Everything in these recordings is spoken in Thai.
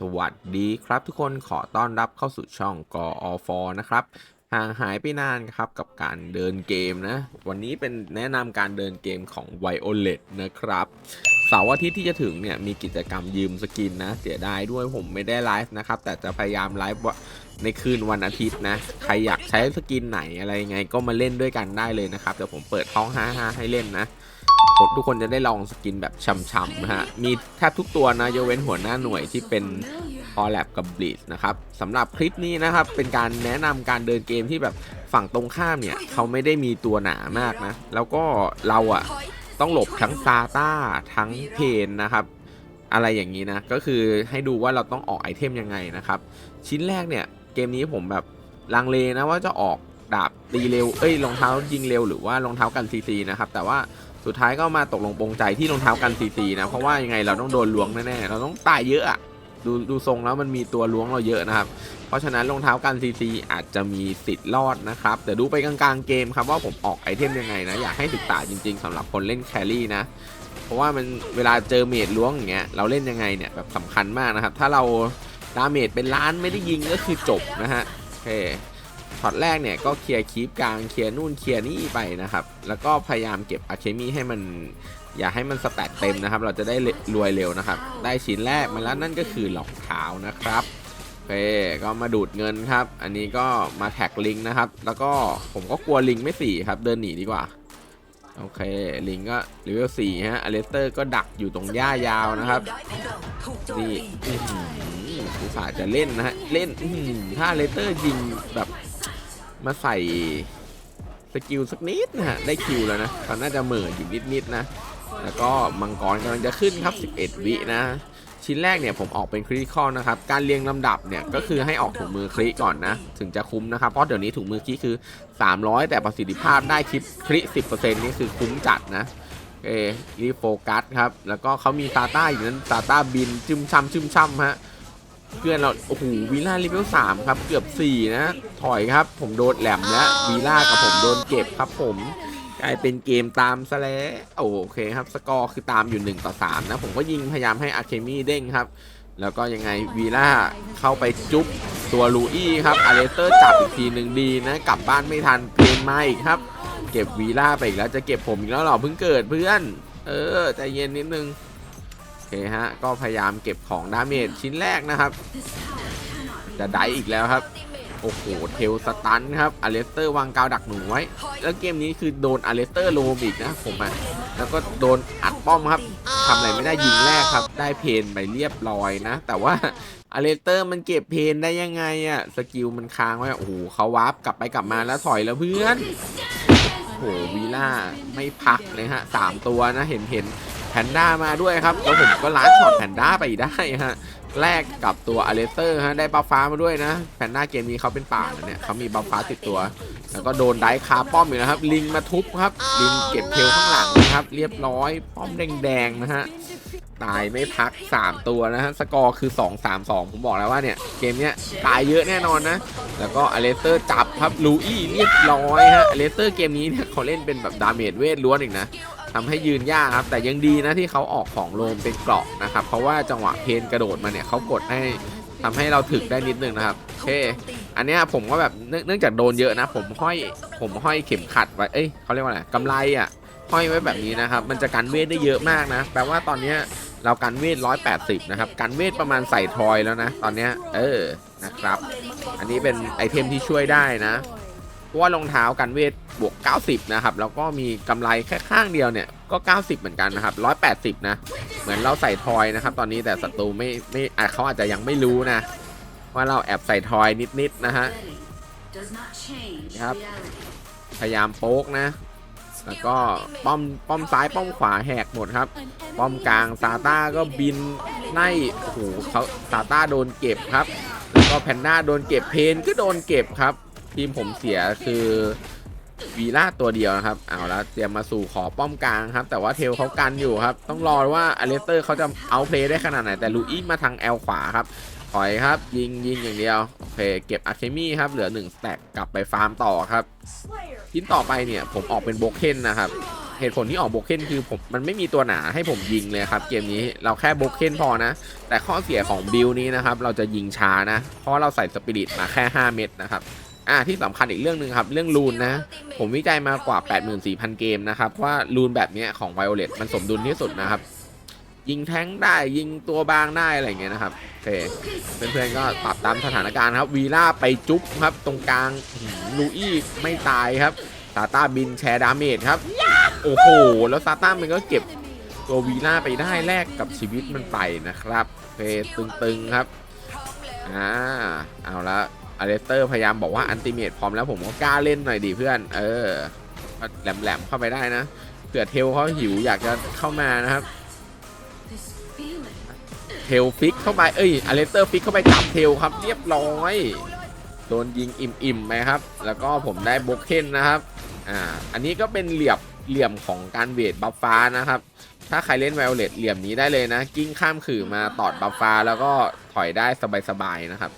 สวัสดีครับทุกคนขอต้อนรับเข้าสู่ช่องกอฟนะครับห่างหายไปนานครับกับการเดินเกมนะ วันนี้เป็นแนะนำการเดินเกมของ Violet นะครับเสาร์อาทิตย์ที่จะถึงเนี่ยมีกิจกรรมยืมสกินนะ เสียดายด้วยผมไม่ได้ไลฟ์นะครับ แต่จะพยายามไลฟ์ในคืนวันอาทิตย์นะ ใครอยากใช้สกินไหนอะไรยังไงก็มาเล่นด้วยกันได้เลยนะครับเดี๋ยวผมเปิดท้อง 5-5 ให้เล่นนะ ทุกคนจะได้ลองสกินแบบช่ำๆนะฮะ มีแทบทุกตัวนะยกเว้นหัวหน้าหน่วยที่เป็นพอแลบกับบลีดนะครับสำหรับคลิปนี้นะครับเป็นการแนะนำการเดินเกมที่แบบฝั่งตรงข้ามเนี่ยเขาไม่ได้มีตัวหนามากนะ แล้วก็เราอะต้องหลบทั้งซาต้าทั้งเพนนะครับอะไรอย่างนี้นะ ก็คือให้ดูว่าเราต้องออกไอเทมยังไงนะครับ ชิ้นแรกเนี่ยเกมนี้ผมแบบลังเลนะว่าจะออกดาบตีเร็ว เอ้ยรองเท้ายิงเร็วหรือว่ารองเท้ากันซีซีนะครับ แต่ว่า สุดท้ายก็มาตกลงปรงใจที่รองเท้ากันซีซีนะ เพราะว่ายังไงเราต้องโดนล้วงแน่ๆ เราต้องตายเยอะอะดูดูทรงแล้วมันมีตัวล้วงเราเยอะนะครับ เพราะฉะนั้นรองเท้ากันซีซีอาจจะมีสิทธิ์รอดนะครับแต่ดูไปกลางๆเกมครับว่าผมออกไอเทมยังไงนะ อยากให้ศึกษาจริง ๆสำหรับคนเล่นแครี่นะ เพราะว่ามันเวลาเจอเมดล้วงอย่างเงี้ยเราเล่นยังไงเนี่ยแบบสำคัญมากนะครับ ถ้าเราดาเมจเป็นล้านไม่ได้ยิงก็คือจบนะฮะโอเค ช็อตแรกเนี่ยก็เคลียร์คีปกลางเคลียร์นู่นเคลียร์นี่ไปนะครับ แล้วก็พยายามเก็บอะเคมีให้มันอย่าให้มันสแตทเต็มนะครับ เราจะได้รวยเร็วนะครับ ได้ชิ้นแรกมาแล้วนั่นก็คือรองเท้านะครับโอเคก็มาดูดเงินครับ อันนี้ก็มาแท็กลิงนะครับ แล้วก็ผมก็กลัวลิงไม่สี่ครับ เดินหนีดีกว่า โอเค ลิงก็เลเวลสี่ฮะอเลสเตอร์ก็ดักอยู่ตรงหญ้ายาวนะครับ นี่อื้อหืออุตส่าห์จะเล่นนะฮะ เล่นอื้อหือถ้าเลสเตอร์ยิงแบบ มาใส่สกิลสักนิดนะฮะ ได้คิวแล้วนะเขาน่าจะเหม่ออยู่นิดๆนะ แล้วก็มังกรกำลังจะขึ้นครับ 11 วินะ ชิ้นแรกเนี่ยผมออกเป็นคริติคอลนะครับ การเรียงลำดับเนี่ยก็คือให้ออกถุงมือคลิก่อนนะ ถึงจะคุ้มนะครับ เพราะเดี๋ยวนี้ถุงมือคลิคือ 300 แต่ประสิทธิภาพได้คลิปคลิ10%นี่คือคุ้มจัดนะเอรีโฟกัสครับ แล้วก็เขามีซาต้าอยู่นั้นซาต้าบินจึมช่ำจึมช่ำฮะ เพื่อนเรา โอ้โหวีล่าเลเวลสามครับ เกือบ4นะ ถอยครับ ผมโดนแหลมแล้ววีล่ากับผมโดนเก็บครับผมกลายเป็นเกมตามซะแล้วโอเคครับ สกอร์คือตามอยู่1ต่อ3นะผมก็ยิงพยายามให้อาร์เคมีเด้งครับ แล้วก็ยังไงวีล่าเข้าไปจุ๊บตัวลูอี้ครับอาร์เรสเตอร์จับอีกทีหนึ่งดีนะ กลับบ้านไม่ทันเพลนมาอีกครับ เก็บวีล่าไปอีกแล้วจะเก็บผมอีกแล้วเหรอเพิ่งเกิดเพื่อน เออใจเย็นนิดนึงโอเคฮะก็พยายามเก็บของดาเมจชิ้นแรกนะครับ จะได้อีกแล้วครับ โอ้โหเทลสตันครับอเลสเตอร์วางกาวดักหนูไว้ แล้วเกมนี้คือโดนอเลสเตอร์โลมอีกนะผมอะแล้วก็โดนอัดป้อมครับทำอะไรไม่ได้ยิงแรกครับ ได้เพนไปเรียบร้อยนะ แต่ว่าอเลสเตอร์มันเก็บเพนได้ยังไงอะสกิลมันค้างไว้โอ้โหเขาวาร์ปกลับไปกลับมาแล้วถอยแล้วเพื่อนโอ้โหวีล่าไม่พักเลยฮะสามตัวนะเห็นเห็นแพนด้ามาด้วยครับ แล้วผมก็ล้านช็อตแพนด้าไปได้ฮะ แลกกับตัวอเลสเตอร์ฮะได้บัฟฟ้ามาด้วยนะแพนด้าเกมนี้เขาเป็นป่าเนี่ยเขามีบัฟฟ้าติดตัว แล้วก็โดนไดคาป้อมอยู่นะครับ ลิงมาทุบครับ ลิงเก็บเทลข้างหลังนะครับ เรียบร้อยป้อมแดงๆนะฮะตายไม่พัก 3 ตัวนะฮะสกอร์คือ 2 3 2 ผมบอกแล้วว่าเนี่ยเกมเนี้ยตายเยอะแน่นอนนะ แล้วก็อเลสเตอร์จับครับลูอี้เรียบร้อยฮะอเลสเตอร์เกมนี้เนี่ยเขาเล่นเป็นแบบดาเมจเวทล้วนอีกนะ ทำให้ยืนยากครับ แต่ยังดีนะที่เขาออกของโลมเป็นเกราะนะครับ เพราะว่าจังหวะเพนกระโดดมาเนี่ยเขากดให้ทำให้เราถึกได้นิดนึงนะครับโอเคอันเนี้ยผมก็แบบเนื่องจากโดนเยอะนะ ผมห้อยผมห้อยเข็มขัดไว้เอ้ยเขาเรียกว่าอะไรกำไรอะห้อยไว้แบบนี้นะครับ มันจะกันเวทได้เยอะมากนะ แปลว่าตอนเนี้ยเรากันเวท 180 นะครับ กันเวทประมาณใส่ทอยแล้วนะ ตอนเนี้ย เออ นะครับ อันนี้เป็นไอเทมที่ช่วยได้นะ ราะว่ารองเท้ากันเวทบวก 90 นะครับ แล้วก็มีกำไรแค่ข้างเดียวเนี่ยก็ 90 เหมือนกันนะครับ 180 นะ เหมือนเราใส่ทอยนะครับ ตอนนี้แต่ศัตรูไม่ไม่เขาอาจจะยังไม่รู้นะ ว่าเราแอบใส่ทอยนิดๆนะฮะครับพยายามโป๊กนะ แล้วก็ป้อมป้อมซ้ายป้อมขวาแหกหมดครับ ป้อมกลางซาต้าก็บินไล่โอ้โหเขาซาต้าโดนเก็บครับ แล้วก็แพนด้าโดนเก็บเพนก็โดนเก็บครับ ทีมผมเสียคือวีล่าตัวเดียวนะครับ เอาละเตรียมมาสู่ขอป้อมกลางครับ แต่ว่าเทลเขากันอยู่ครับ ต้องรอว่าอเลสเตอร์เขาจะเอาเพลย์ได้ขนาดไหน แต่ลูอี้มาทางแอลขวาครับถอยครับ ยิงยิงอย่างเดียว โอเค เก็บอะเคมี่ครับ เหลือ1สแต็กกลับไปฟาร์มต่อครับชิ้นต่อไปเนี่ย ผมออกเป็นโบเคนนะครับ เหตุผลที่ออกโบเคนคือผมมันไม่มีตัวหนาให้ผมยิงเลยครับ เกมนี้เราแค่โบเคนพอนะ แต่ข้อเสียของบิลนี้นะครับ เราจะยิงช้านะ เพราะเราใส่สปิริตมาแค่ 5 เม็ดนะครับ อ่าที่สำคัญอีกเรื่องหนึ่งครับ เรื่องรูนนะ ผมวิจัยมากว่า 84,000 เกมนะครับ ว่ารูนแบบเนี้ยของ Violet มันสมดุลที่สุดนะครับ ยิงแท้งได้ยิงตัวบางได้อะไรอย่างเงี้ยนะครับโอเคเพื่อนๆก็ปรับตามสถานการณ์ครับวีล่าไปจุ๊บครับ ตรงกลางลูอี้ไม่ตายครับซาต้าบินแชร์ดาเมจครับ โอ้โห แล้วซาต้ามันก็เก็บตัววีล่าไปได้แลกกับชีวิตมันไปนะครับเคตึงๆครับอ่าเอาละ เลสเตอร์พยายามบอกว่าอันติเมตพร้อมแล้วผมก็กล้าเล่นหน่อยดิเพื่อน เออแหลมๆเข้าไปได้นะเผื่อเทลเขาหิวอยากจะเข้ามานะครับเทลฟิกเข้าไปเอ้ยอเลสเตอร์ฟิกเข้าไปจับเทลครับเรียบร้อยโดนยิงอิ่มๆไปครับ แล้วก็ผมได้โบเคนนะครับอ่าอันนี้ก็เป็นเหลี่ยมเหลี่ยมของการเวทบัฟฟ้านะครับ ถ้าใครเล่นไวโอเลตเหลี่ยมนี้ได้เลยนะ กิ้งข้ามขื่อมาตอดบัฟฟ้าแล้วก็ถอยได้สบายๆนะครับ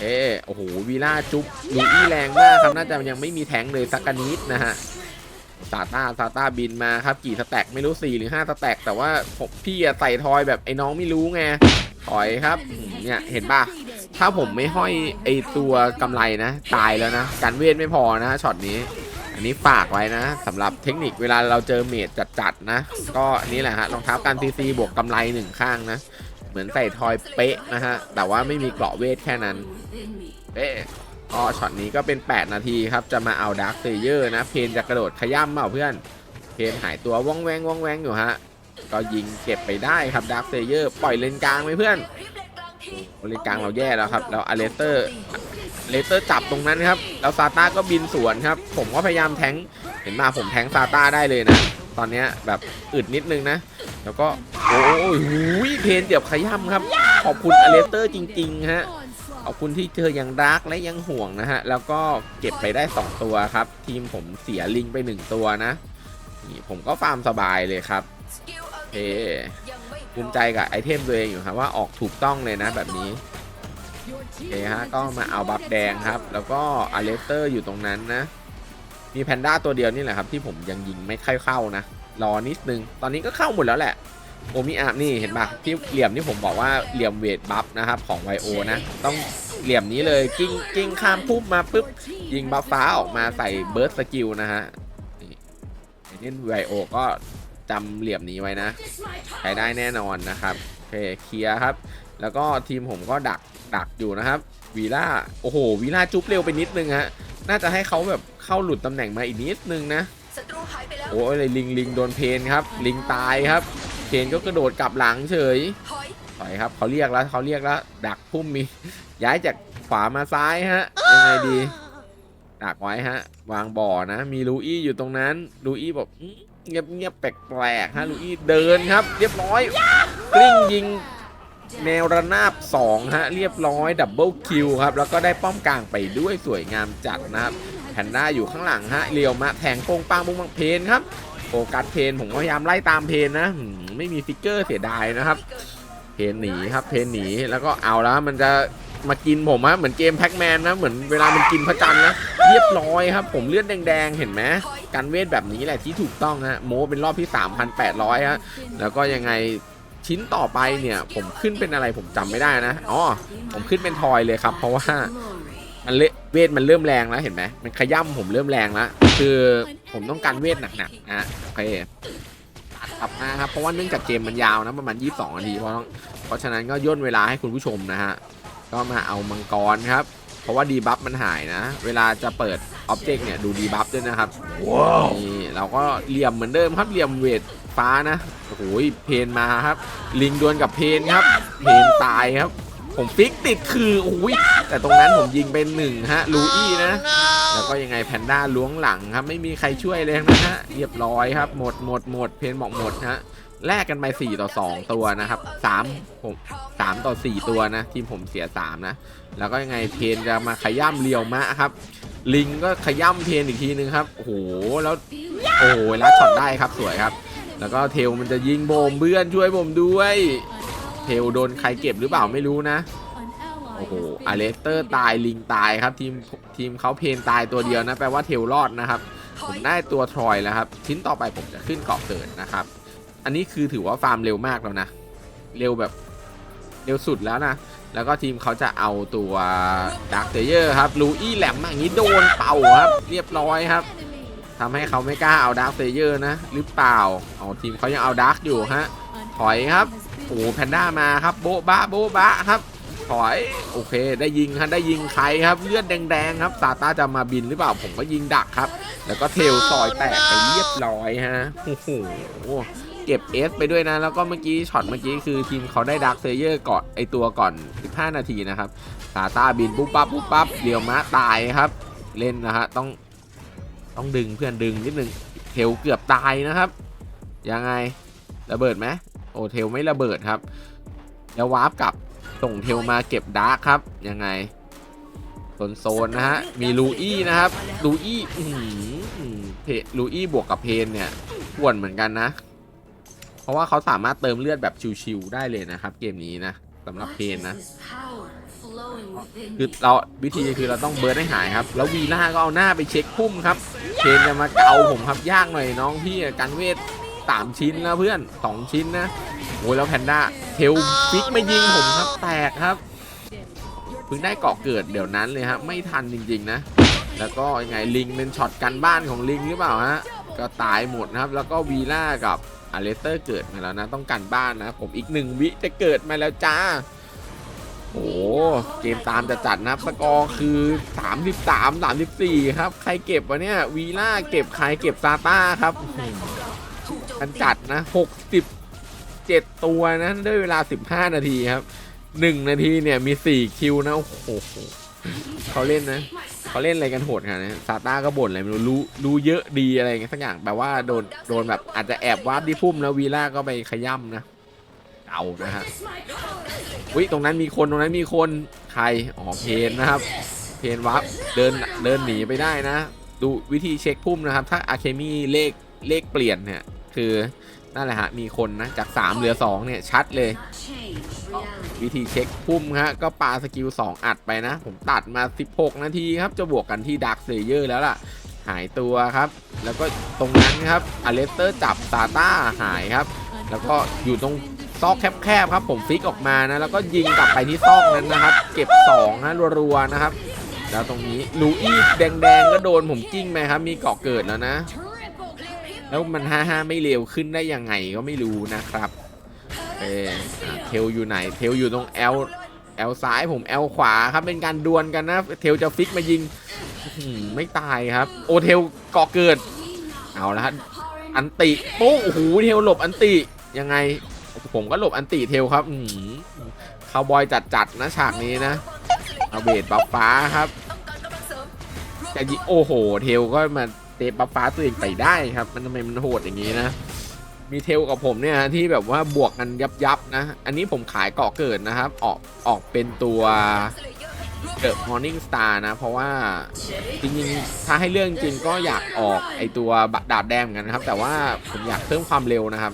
เอโอ้โหวีล่าจุ๊บลูอี้แรงมากครับน่าจะยังไม่มีแทงเลยสักกะนิดนะฮะซาต้าซาต้าบินมาครับกี่สแต็กไม่รู้4หรือ5สแต็กแต่ว่าพี่ใส่ทอยแบบไอ้น้องไม่รู้ไงถอยครับเนี่ยเห็นป่ะถ้าผมไม่ห้อยไอตัวกำไรนะ ตายแล้วนะการเวทไม่พอนะช็อตนี้ อันนี้ฝากไว้นะสำหรับเทคนิคเวลาเราเจอเมดจัดๆนะ ก็นนี้แหละฮะรองเท้าการซีซีบวกกำไรหนึ่งข้างนะ เหมือนใส่ทอยเป๊ะนะฮะ แต่ว่าไม่มีเกราะเวทแค่นั้น เป๊ะก็ช็อตนี้ก็เป็น 8 นาทีครับ จะมาเอาดาร์คเซเยอร์นะ เพนจะกระโดดขย้ำเปล่าเพื่อน เพนหายตัวว่องแวงว่องแวงอยู่ฮะ ก็ยิงเก็บไปได้ครับดาร์คเซเยอร์ปล่อยเลนกลางไหมเพื่อนเลนกลางเราแย่แล้วครับ แล้วอเลสเตอร์เลสเตอร์จับตรงนั้นครับ แล้วซาต้าก็บินสวนครับ ผมก็พยายามแทง เห็นมาผมแทงซาต้าได้เลยนะ ตอนนี้แบบอึดนิดนึงนะ แล้วก็ โอ้ยหูยเพนเดียวขย้ำครับ ขอบคุณอเลสเตอร์จริง ๆ ฮะ ขอบคุณที่เธอยังรักและยังห่วงนะฮะ แล้วก็เก็บไปได้ 2 ตัวครับ ทีมผมเสียลิงไป 1 ตัวนะ นี่ผมก็ฟาร์มสบายเลยครับเฮ้ภูมิใจกับไอเทมตัวเองอยู่ครับว่าออกถูกต้องเลยนะแบบนี้โอเคฮะก็มาเอาบัฟแดงครับ แล้วก็อเลสเตอร์อยู่ตรงนั้นนะ มีแพนด้าตัวเดียวนี่แหละครับ ที่ผมยังยิงไม่ค่อยเข้านะรอนิดนึง ตอนนี้ก็เข้าหมดแล้วแหละ โอมิอานี่เห็นปะที่เหลี่ยมที่ผมบอกว่าเหลี่ยมเวทบัฟนะครับของไวโอนะ ต้องเหลี่ยมนี้เลยกิ้งกิ้งข้ามปุ๊บมาปุ๊บยิงบัฟฟ้าออกมาใส่เบิร์ดสกิลนะฮะนี่เล่ไวโอก็จำเหลี่ยมนี้ไว้นะใช้ได้แน่นอนนะครับโอเคเคลียร์ครับ แล้วก็ทีมผมก็ดักดักอยู่นะครับวีล่าโอ้โหวีล่าจุ๊บเร็วไปนิดนึงฮะน่าจะให้เขาแบบเข้าหลุดตำแหน่งมาอีกนิดนึงนะศัตรูหายไปแล้วโอ้ยลิงลิงโดนเพนครับ ลิงตายครับ เพนก็กระโดดกลับหลังเฉยถอยถอยครับเขาเรียกแล้วเขาเรียกแล้ว ดักพุ่มมี ย้ายจากขวามาซ้ายฮะยังไงดี ดักไว้ฮะ วางบ่อนะ มีลูอี้อยู่ตรงนั้นลูอี้บอกอื้อเงียบเงียบแปลกๆฮะลูอี้เดินครับ เรียบร้อยกลิ้งยิงแนวระนาบ 2 ฮะ เรียบร้อยดับเบิลคิวครับ แล้วก็ได้ป้อมกลางไปด้วยสวยงามจัดนะครับแพนด้าอยู่ข้างหลังฮะเรียวมาแทงโป้งปังปุ้งปังเพนครับโฟกัสเพนผมก็พยายามไล่ตามเพนนะหืม ไม่มีฟิกเกอร์เสียดายนะครับเพนหนีครับเพนหนีแล้วก็เอาแล้วมันจะมากินผมฮะเหมือนเกมแพ็กแมนนะเหมือนเวลามันกินพระจันทร์นะเรียบร้อยครับ ผมเลือดแดงๆเห็นไหมการเวทแบบนี้แหละที่ถูกต้องฮะโมเป็นรอบที่ 3,800ฮะแล้วก็ยังไงชิ้นต่อไปเนี่ย ผมขึ้นเป็นอะไรผมจำไม่ได้นะอ๋อผมขึ้นเป็นทอยเลยครับ เพราะว่ามันเลเวทมันเริ่มแรงแล้วเห็นไหมมันขย่ำผมเริ่มแรงแล้วคือผมต้องการเวทหนักๆนะโอเค ตัดกลับมาครับเพราะว่าเนื่องจากเกมมันยาวนะประมาณ 22 นาทีเพราะต้องเพราะฉะนั้นก็ย่นเวลาให้คุณผู้ชมนะฮะก็มาเอามังกรครับ เพราะว่าดีบัฟมันหายนะ เวลาจะเปิดอ็อบเจกต์เนี่ยดูดีบัฟด้วยนะครับนี่เราก็เหลี่ยมเหมือนเดิมครับเหลี่ยมเวทฟ้านะโอ้โหเพนมาครับ ลิงดวลกับเพนครับ เพนตายครับ ผมฟิกติดคือโอ้ยแต่ตรงนั้นผมยิงเป็นหนึ่งฮะลูอี้นะ แล้วก็ยังไงแพนด้าล้วงหลังครับ ไม่มีใครช่วยเลยนะฮะเรียบร้อยครับ หมดหมดหมดเพนบอกหมดฮะแลกกันไป4ต่อ 2 ตัวนะครับ3ผม3ต่อ 4 ตัวนะ ทีมผมเสีย 3 นะ แล้วก็ยังไงเพนจะมาขย่ำเรียวมะครับ ลิงก็ขย่ำเพนอีกทีนึงครับ โอ้โห แล้ว โอ้โหลัดช็อตได้ครับสวยครับ แล้วก็เทลมันจะยิงโบมเพื่อนช่วยผมด้วย ลโดนใครเก็บหรือเปล่าไม่รู้นะ โอ้โหอเลสเตอร์ตายลิงตายครับทีมทีมเขาเพนตายตัวเดียวนะแปลว่าเทลรอดนะครับ ผมได้ตัวทรอยแล้วครับ ชิ้นต่อไปผมจะขึ้นเกาะเกิดนะครับ อันนี้คือถือว่าฟาร์มเร็วมากแล้วนะ เร็วแบบเร็วสุดแล้วนะแล้วก็ทีมเขาจะเอาตัวดักเตเยอร์ครับลูอี้แหลมมาอย่างนี้โดนเป่าครับ เรียบร้อยครับทำให้เขาไม่กล้าเอาดักเตเยอร์นะ หรือเปล่าเอาทีมเขายังเอาดักอยู่ฮะถอยครับ โอ้แพนด้ามาครับโบ๊ะบะโบ๊ะบะครับถอยโอเค ได้ยิงครับได้ยิงใครครับเลือดแดงๆครับซาต้าจะมาบินหรือเปล่าผมก็ยิงดักครับ แล้วก็เทลซอยแตกไปเรียบร้อยฮะโอ้โหเก็บเอสไปด้วยนะ แล้วก็เมื่อกี้ช็อตเมื่อกี้คือทีมเขาได้ดักเซเยอร์ก่อนไอตัวก่อน 15 นาทีนะครับซาต้าบินปุ๊บปั๊บปุ๊บปั๊บเรียวมะตายครับ เล่นนะฮะต้องต้องดึงเพื่อนดึงนิดนึงเทลเกือบตายนะครับยังไงระเบิดไหม โอเทลไม่ระเบิดครับ แล้ววาร์ปกลับส่งเทลมาเก็บดาร์คครับยังไงโซนโซนนะฮะมีลูอี้นะครับลูอี้อื้อหือเพลูอี้บวกกับเพนเนี่ยป่วนเหมือนกันนะ เพราะว่าเขาสามารถเติมเลือดแบบชิวๆได้เลยนะครับ เกมนี้นะสำหรับเพนนะคือเราวิธีคือเราต้องเบิร์ดให้หายครับ แล้ววีล่าก็เอาหน้าไปเช็คพุ่มครับเพนจะมาเกาผมครับยากหน่อยน้องพี่กันเวท สามชิ้นแล้วเพื่อนสองชิ้นนะโอ้ยแล้วแพนด้าเทลฟิกมายิงผมครับแตกครับเพิ่งได้เกาะเกิดเดี๋ยวนั้นเลยฮะไม่ทันจริงๆนะ แล้วก็ยังไงลิงเป็นช็อตกันบ้านของลิงหรือเปล่าฮะก็ตายหมดนะครับแล้วก็วีล่ากับอเลสเตอร์เกิดมาแล้วนะต้องกันบ้านนะผมอีกหนึ่งวิจะเกิดมาแล้วจ้าโอ้เกมตามจะจัดนะสกอร์คือ 33 34 ครับ ใครเก็บวะเนี่ยวีล่าเก็บใครเก็บซาต้าครับ อื้อหือมันจัดนะ67ตัวนะด้วยเวลา15นาทีครับ1นาทีเนี่ยมี4คิวนะโอ้โหเขาเล่นนะเขาเล่นอะไรกันโหดขนาดนี้ซาต้าก็บ่นอะไรไม่รู้รู้รู้เยอะดีอะไรเงี้ยสักอย่างแปลว่าโดนโดนแบบอาจจะแอบวาร์ปที่พุ่มแล้ววีล่าก็ไปขย่ำนะเอานะฮะวิตรงนั้นมีคนตรงนั้นมีคนใครอ๋อเพนนะครับ เพนวับเดินเดินหนีไปได้นะ ดูวิธีเช็คพุ่มนะครับ ถ้าอะเคมีเลขเลขเปลี่ยนเนี่ย คือนั่นแหละฮะมีคนนะจาก 3 เหลือ 2 เนี่ย ชัดเลย วิธีเช็คพุ่มฮะ ก็ปาสกิล 2 อัดไปนะ ผมตัดมา 16 นาทีครับ จะบวกกันที่ดักเซเยอร์แล้วล่ะ หายตัวครับ แล้วก็ตรงนั้นครับอเลสเตอร์จับซาต้าหายครับ แล้วก็อยู่ตรงซอกแคบๆครับ ผมฟิกออกมานะ แล้วก็ยิงกลับไปที่ซอกนั้นนะครับ เก็บ2นะรัวๆนะครับ แล้วตรงนี้ลูอี้แดงๆก็โดนผมกิ้งไปครับ มีเกาะเกิดแล้วนะ แล้วมันห้าห้าไม่เร็วขึ้นได้ยังไงก็ไม่รู้นะครับเออเทลอยู่ไหน เทลอยู่ตรง L L ซ้ายผม L ขวาครับเป็นการดวลกันนะ เทลจะฟิกมายิงไม่ตายครับ โอเทลเกาะเกิด เอาละฮะอันติปุ๊บโอ้โหเทลหลบอันติยังไง ผมก็หลบอันติเทลครับอืมคาวบอยจัดๆนะฉากนี้นะเอาเบดบัฟฟ้าครับจะยิโอ้โห เทลก็มา เตะบัฟฟ้าตัวเองไปได้ครับ มันทำไมมันโหดอย่างนี้นะ มีเทลกับผมเนี่ยที่แบบว่าบวกกันยับยับๆนะ อันนี้ผมขายเกาะเกิดนะครับ ออกออกเป็นตัวเดอะมอร์นิ่งสตาร์นะ เพราะว่าจริงๆ ถ้าให้เรื่องจริงก็อยากออกไอตัวดาบแดงกันนะครับ แต่ว่าผมอยากเพิ่มความเร็วนะครับ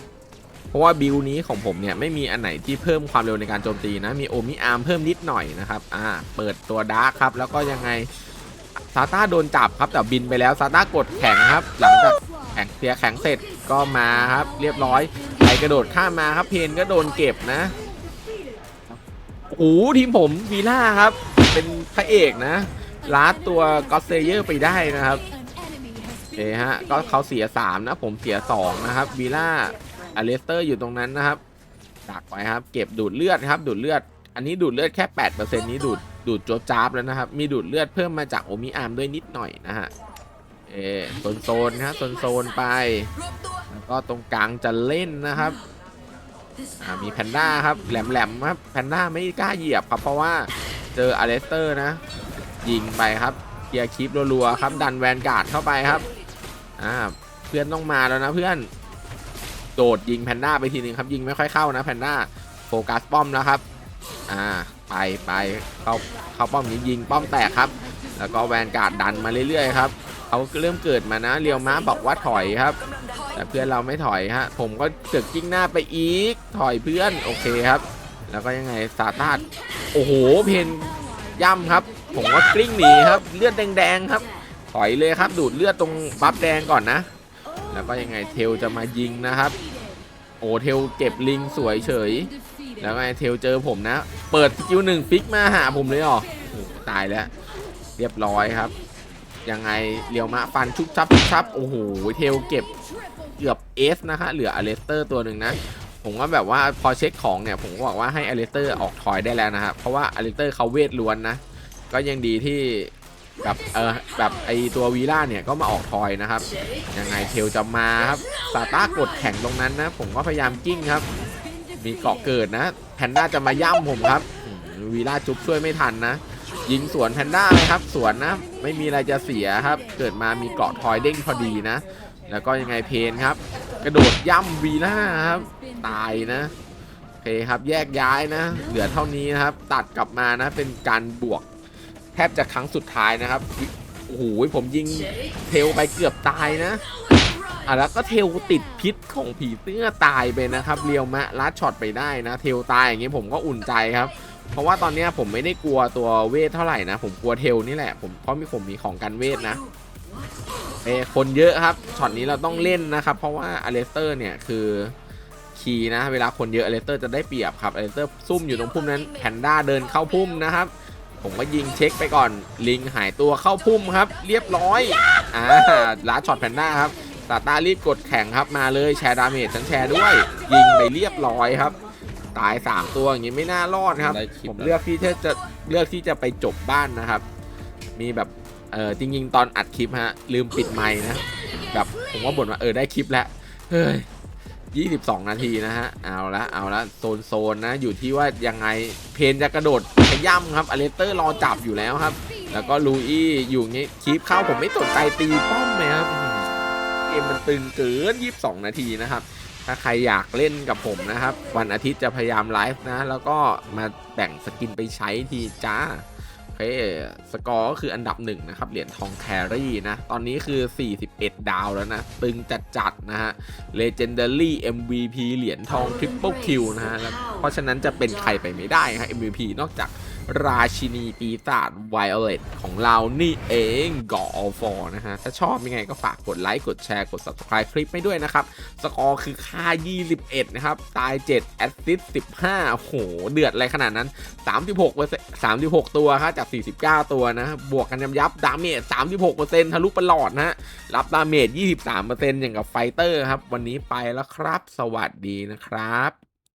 เพราะว่าบิลนี้ของผมเนี่ยไม่มีอันไหนที่เพิ่มความเร็วในการโจมตีนะ มีโอมิอาร์มเพิ่มนิดหน่อยนะครับ อ่า เปิดตัวดาร์คครับ แล้วก็ยังไง ซาต้าโดนจับครับแต่บินไปแล้วซาต้ากดแข็งครับ หลังจากแข็งเสียแข็งเสร็จก็มาครับ เรียบร้อยไปกระโดดข้ามมาครับเพนก็โดนเก็บนะโอ้ทีมผมวีล่าครับ เป็นพระเอกนะลาดตัวก็เซเยอร์ไปได้นะครับเอ้ฮะก็เขาเสีย3นะผมเสีย2นะครับวีล่าอเลสเตอร์อยู่ตรงนั้นนะครับดักไว้ครับ เก็บดูดเลือดครับ ดูดเลือด อันนี้ดูดเลือดแค่8%นี้ดูด ดูดโจบจ้าบแล้วนะครับ มีดูดเลือดเพิ่มมาจากโอมิอาร์มด้วยนิดหน่อยนะฮะ เอโซนโซนๆครับโซนโซนๆไป แล้วก็ตรงกลางจะเล่นนะครับอ่ามีแพนด้าครับแหลมๆครับแพนด้าไม่กล้าเหยียบครับ เพราะว่าเจออเลสเตอร์นะ ยิงไปครับเกียร์คลิปรัวๆครับ ดันแวนการ์ดเข้าไปครับ อ่า เพื่อนต้องมาแล้วนะเพื่อน โดดยิงแพนด้าไปทีนึงครับ ยิงไม่ค่อยเข้านะแพนด้า โฟกัสป้อมแล้วครับ อ่า ไปไปเข้าเข้าป้อมนี้ยิงป้อมแตกครับ แล้วก็แวนการ์ดดันมาเรื่อยๆครับเขาเริ่มเกิดมานะเรียวม้าบอกว่าถอยครับ แต่เพื่อนเราไม่ถอยฮะผมก็เสือกกิ้งหน้าไปอีก ถอยเพื่อนโอเคครับ แล้วก็ยังไงซาตาดโอ้โหเพนย่ำครับ ผมก็กลิ้งหนีครับ เลือดแดงๆครับ ถอยเลยครับดูดเลือดตรงบัฟแดงก่อนนะ แล้วก็ยังไงเทลจะมายิงนะครับ โอ้เทลเก็บลิงสวยเฉย แล้วไงเทลเจอผมนะ เปิดสกิลหนึ่งฟิกมาหาผมเลยหรอตายแล้ว เรียบร้อยครับ ยังไงเลียวมะฟันชุบชับชุบชับโอ้โหเทลเก็บเกือบเอสนะคะเหลืออเลสเตอร์ตัวหนึ่งนะผมว่าแบบว่าพอเช็คของเนี่ยผมก็บอกว่าให้อเลสเตอร์ออกทอยได้แล้วนะครับเพราะว่าอเลสเตอร์เขาเวทล้วนนะก็ยังดีที่แบบเออแบบไอตัววีล่าเนี่ยก็มาออกทอยนะครับยังไงเทลจะมาครับซาตากดแข่งตรงนั้นนะผมก็พยายามกิ้งครับ มีเกาะเกิดนะ แพนด้าจะมาย่ำผมครับวีล่าจุ๊บช่วยไม่ทันนะ ยิงสวนแพนด้าเลยครับ สวนนะ ไม่มีอะไรจะเสียครับ เกิดมามีเกาะทอยเด้งพอดีนะ แล้วก็ยังไงเพนครับ กระโดดย่ำวีล่าครับ ตายนะโอเคครับ แยกย้ายนะ เหลือเท่านี้นะครับ ตัดกลับมานะ เป็นการบวก แทบจะครั้งสุดท้ายนะครับ โอ้โห ผมยิงเทลไปเกือบตายนะ อะแล้วก็เทลติดพิษของผีเสื้อตายไปนะครับเรียวมะลัดช็อตไปได้นะ เทลตายอย่างงี้ผมก็อุ่นใจครับ เพราะว่าตอนเนี้ยผมไม่ได้กลัวตัวเวทเท่าไหร่นะ ผมกลัวเทลนี่แหละผมเพราะมีผมมีของกันเวทนะเอคนเยอะครับช็อตนี้เราต้องเล่นนะครับ เพราะว่าอเลสเตอร์เนี่ยคือคีย์นะ เวลาคนเยอะอเลสเตอร์จะได้เปรียบครับอเลสเตอร์ซุ่มอยู่ตรงพุ่มนั้นแพนด้าเดินเข้าพุ่มนะครับผมก็ยิงเช็คไปก่อนลิงหายตัวเข้าพุ่มครับ เรียบร้อยอ่าลาช็อตแพนด้าครับ ตาตารีบกดแข่งครับมาเลยแชร์ดาเมจฉันแชร์ด้วย ยิงไปเรียบร้อยครับ ตาย 3 ตัวอย่างงี้ไม่น่ารอดครับได้คลิปผมแล้วเลือกที่จะจะเลือกที่จะไปจบบ้านนะครับ มีแบบเออจริง ๆ ตอนอัดคลิปฮะลืมปิดไมค์นะแบบผมว่าบ่นว่าเออได้คลิปแล้วเฮ้ย22 นาทีนะฮะ เอาละ เอาละ โซนโซนนะ อยู่ที่ว่ายังไง เพนจะกระโดดขย่ำครับอเลสเตอร์รอจับอยู่แล้วครับ แล้วก็ลูอี้อยู่งี้คลิปเข้าผมไม่สนใจตีป้อมเลยครับอื มมันตึงเกิน 22 นาทีนะครับ ถ้าใครอยากเล่นกับผมนะครับ วันอาทิตย์จะพยายามไลฟ์นะ แล้วก็มาแบ่งสกินไปใช้ทีจ้าโอเคสกอร์ก็คืออันดับหนึ่งนะครับ เหรียญทองแครี่นะ ตอนนี้คือ 41 ดาวแล้วนะ ตึงจัดจัดๆนะฮะ Legendary MVP เหรียญทอง Triple Q นะฮะ เพราะฉะนั้นจะเป็นใครไปไม่ได้ฮะ MVP นอกจาก ราชินีปีศาจ Violet ของเรานี่เองกอฟอนะฮะ ถ้าชอบยังไงก็ฝากกดไลค์ กดแชร์ กด Subscribe คลิปไม่ด้วยนะครับ สกอร์คือค่า 21 นะครับ ตาย 7 แอสซิสต์15 โอ้โห เดือดอะไรขนาดนั้น 36เปอร์เซ็นต์36 ตัวครับจาก 49 ตัวนะ บวกกันยับยับ ดาเมจ 36เปอร์เซ็นต์ทะลุปลอดนะฮะ รับดาเมจ 23เปอร์เซ็นต์อย่างกับไฟเตอร์ครับ วันนี้ไปแล้วครับ สวัสดีนะครับ